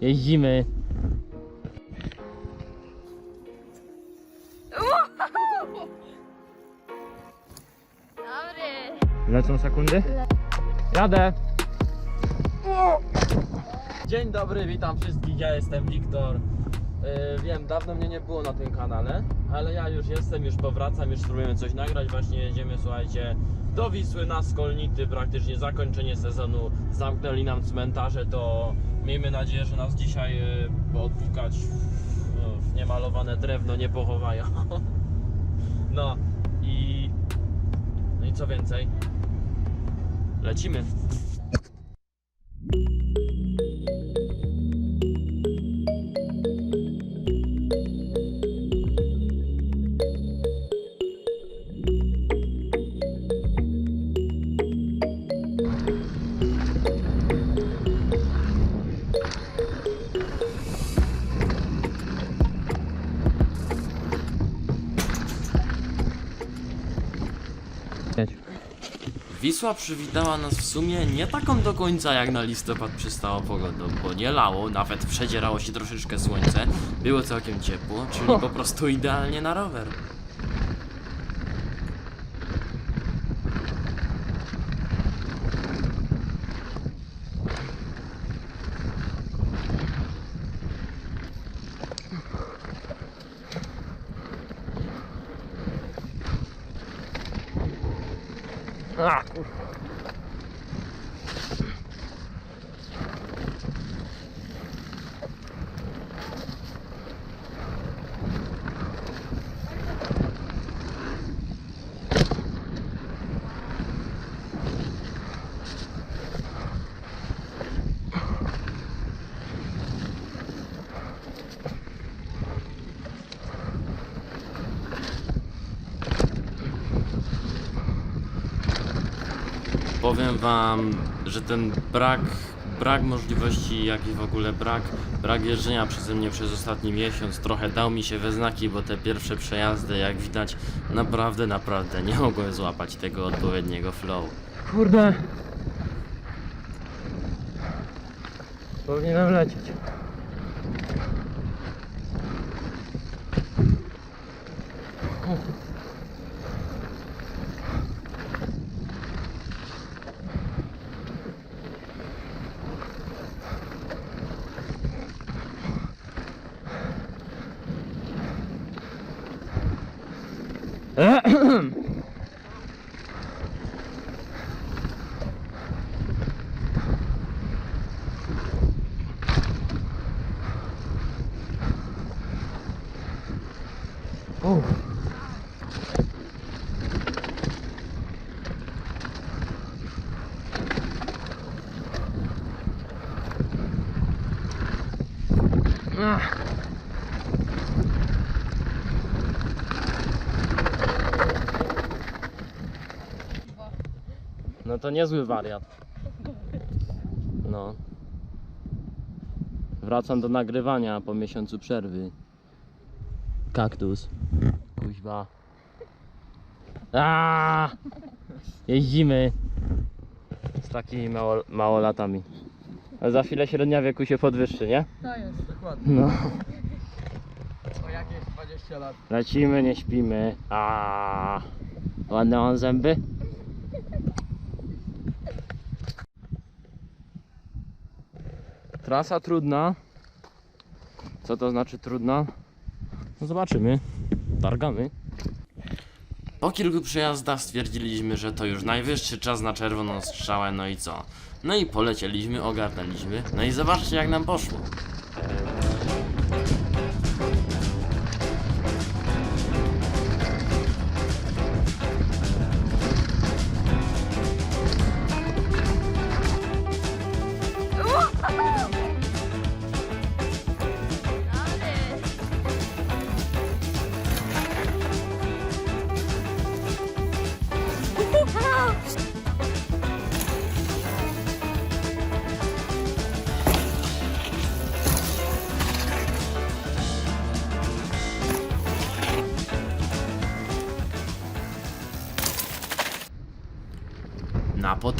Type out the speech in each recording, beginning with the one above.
Jeździmy. Dobry. Lecą sekundy? Jadę. Dzień dobry, witam wszystkich, ja jestem Wiktor. Yy, wiem, dawno mnie nie było na tym kanale, ale ja już jestem, już powracam, już spróbujemy coś nagrać. Właśnie jedziemy, słuchajcie, do Wisły na Skolnity, praktycznie zakończenie sezonu. Zamknęli nam cmentarze, to miejmy nadzieję, że nas dzisiaj yy, odpukać w niemalowane drewno nie pochowają. No i... No i co więcej? Lecimy. Wisła przywitała nas w sumie nie taką do końca jak na listopad przystało pogodą, bo nie lało, nawet przedzierało się troszeczkę słońce, było całkiem ciepło, czyli po prostu idealnie na rower. Ah, por... wam, że ten brak, brak możliwości, jak i w ogóle brak, brak jeżdżenia przeze mnie przez ostatni miesiąc trochę dał mi się we znaki, bo te pierwsze przejazdy, jak widać, naprawdę, naprawdę nie mogłem złapać tego odpowiedniego flow. Kurde. Powinienem lecieć. O. Ach. No to niezły wariat. No. Wracam do nagrywania po miesiącu przerwy. Kaktus. Kuźba. A! Jeździmy z takimi mało, małolatami. A za chwilę średnia wieku się podwyższy, nie? To jest. Dokładnie. No. O jakieś 20 lat. Lecimy, nie śpimy. A ładne mam zęby. Trasa trudna. Co to znaczy trudna? No zobaczymy. Targamy. Po kilku przejazdach stwierdziliśmy, że to już najwyższy czas na czerwoną strzałę, no i co? No i polecieliśmy, ogarnęliśmy, no i zobaczcie jak nam poszło.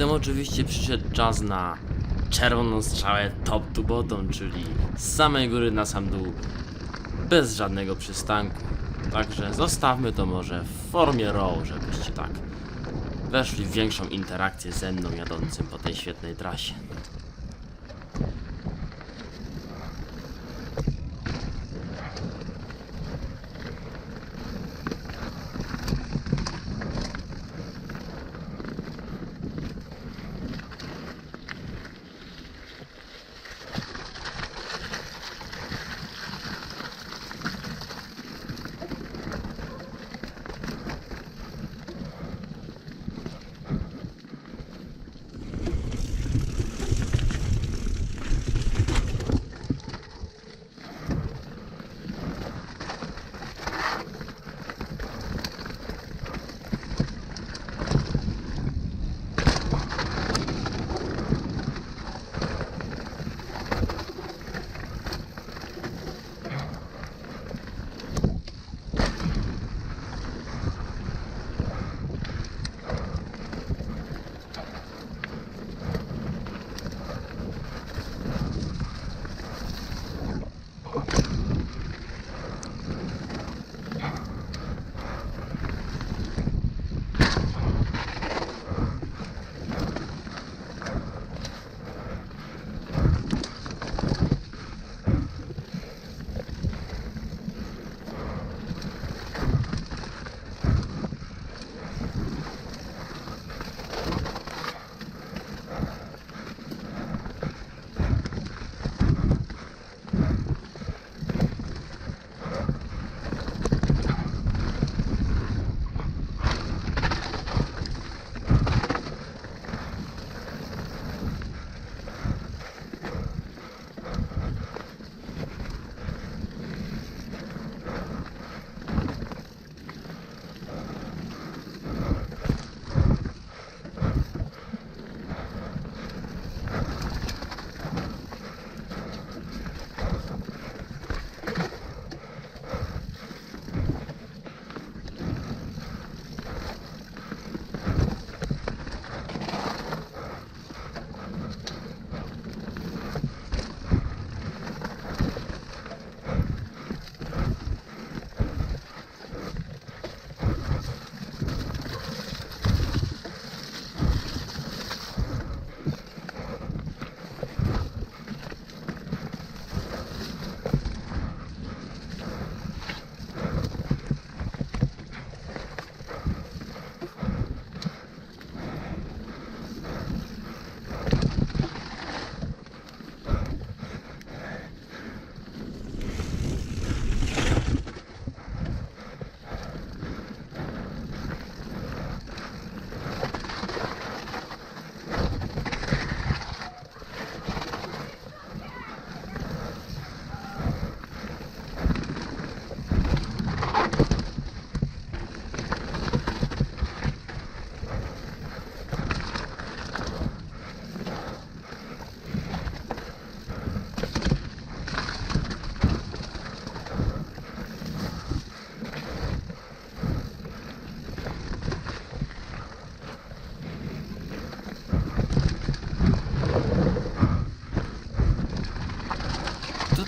Potem oczywiście przyszedł czas na czerwoną strzałę top to bottom, czyli z samej góry na sam dół, bez żadnego przystanku. Także zostawmy to może w formie row, żebyście tak weszli w większą interakcję ze mną jadącym po tej świetnej trasie.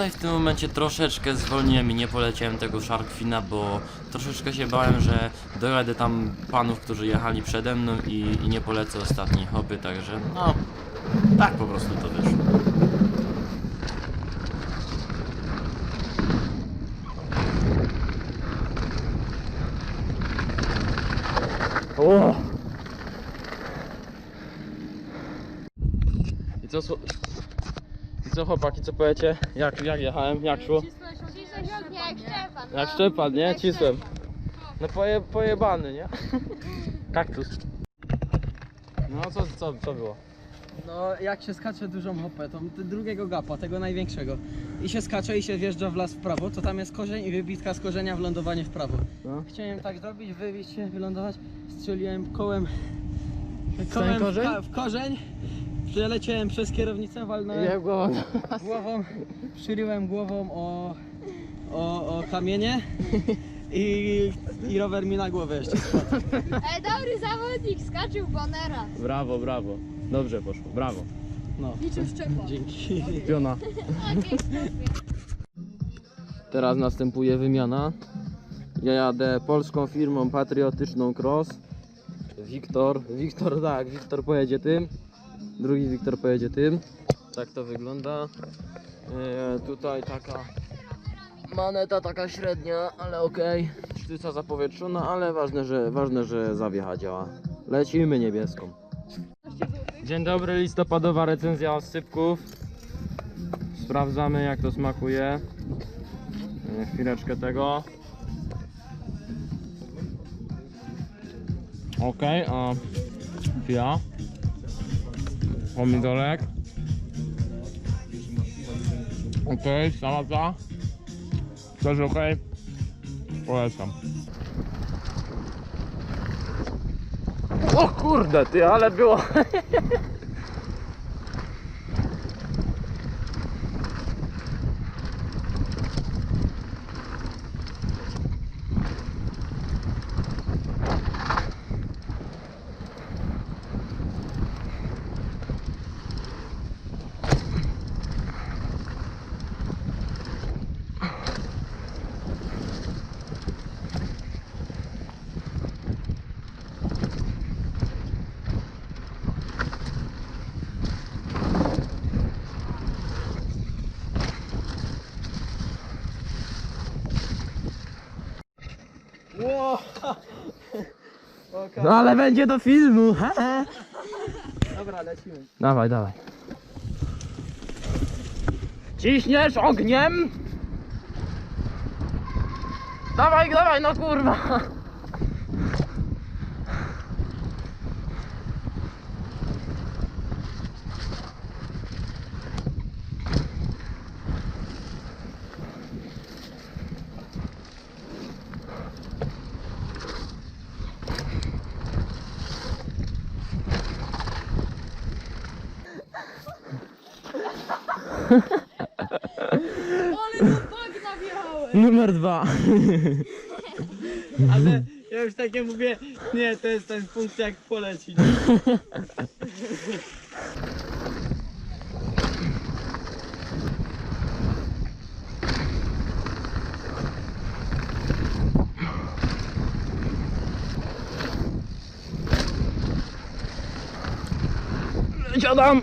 Tutaj w tym momencie troszeczkę zwolniłem i nie poleciałem tego Sharkfina, bo troszeczkę się bałem, że dojadę tam panów, którzy jechali przede mną i, i nie polecę ostatniej hopy, także no, tak po prostu to wyszło. O! I co, I co chłopaki, co powiecie? Jak, jak jechałem, jak szło? Jak Szczepan. Jak. Szczepan, nie? Cisłem. No poje, pojebany, nie? Kaktus. No co, co, co było? No jak się skacze dużą hopę, to drugiego gapa, tego największego. I się skacze i się wjeżdża w las w prawo, to tam jest korzeń i wybitka z korzenia w lądowanie w prawo. No. Chciałem tak zrobić, wybić się, wylądować, strzeliłem kołem, kołem w, korzeń? w korzeń, przeleciałem przez kierownicę, walnąłem głową. głową, przyryłem głową o, o, o kamienie i, i rower mi na głowę jeszcze spadł. E, dobry zawodnik, skaczył Bonera. Brawo, brawo. Dobrze poszło, brawo. No. Dzięki. Piona. Teraz następuje wymiana. Ja jadę polską firmą patriotyczną Cross. Wiktor, Wiktor tak, Wiktor pojedzie tym. Drugi Wiktor pojedzie tym. Tak to wygląda. E, tutaj taka maneta taka średnia, ale okej. Sztyca zapowietrzona, ale ważne, że ważne, że zawiecha działa. Lecimy niebieską. Dzień dobry, listopadowa recenzja oscypków. Sprawdzamy jak to smakuje. E, Chwileczkę tego. Ok, a ja. Pomidorek. Ok, salata. Też ok. Polecam. O kurde ty, ale było. No ale będzie do filmu. Dobra, lecimy. Dawaj, dawaj. Ciśniesz ogniem? Dawaj, dawaj, no kurwa. Numer dwa. Ale ja już takie mówię, nie, to jest ten punkt jak poleci. Siadam.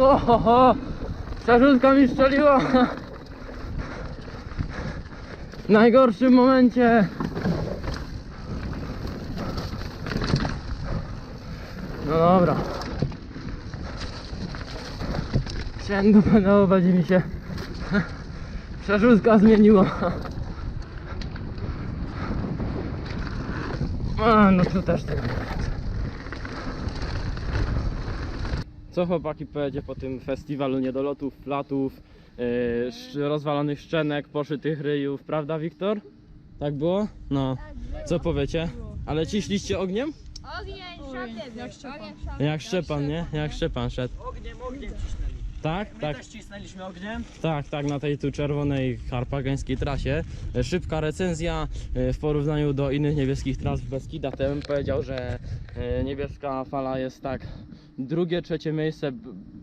Ohoho, przerzutka mi strzeliła. W najgorszym momencie. No dobra. Chciałem do pedału, będzie mi się przerzutka zmieniła. A, no tu też tak. Co chłopaki pojedzie po tym festiwalu niedolotów, flatów, yy, rozwalonych szczenek, poszytych ryjów, prawda Wiktor? Tak było? No. Co powiecie? Ale ciśliście ogniem? Ogień, szatę. Jak Szczepan. Nie? Jak Szczepan szedł. Ogniem, ogniem cisnęli. Tak? My Tak, też cisnęliśmy ogniem. tak, tak, na tej tu czerwonej harpagańskiej trasie. E, Szybka recenzja e, w porównaniu do innych niebieskich tras w Beskidach. Ja bym powiedział, że e, niebieska fala jest tak drugie, trzecie miejsce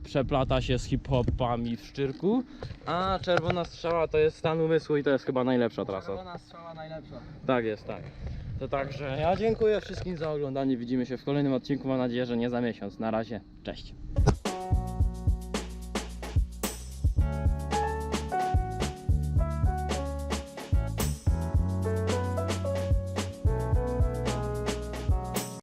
przeplata się z hip-hopami w Szczyrku, a czerwona strzała to jest stan umysłu i to jest chyba najlepsza trasa. Czerwona strzała najlepsza. Tak jest, tak. To także ja dziękuję wszystkim za oglądanie. Widzimy się w kolejnym odcinku. Mam nadzieję, że nie za miesiąc. Na razie. Cześć.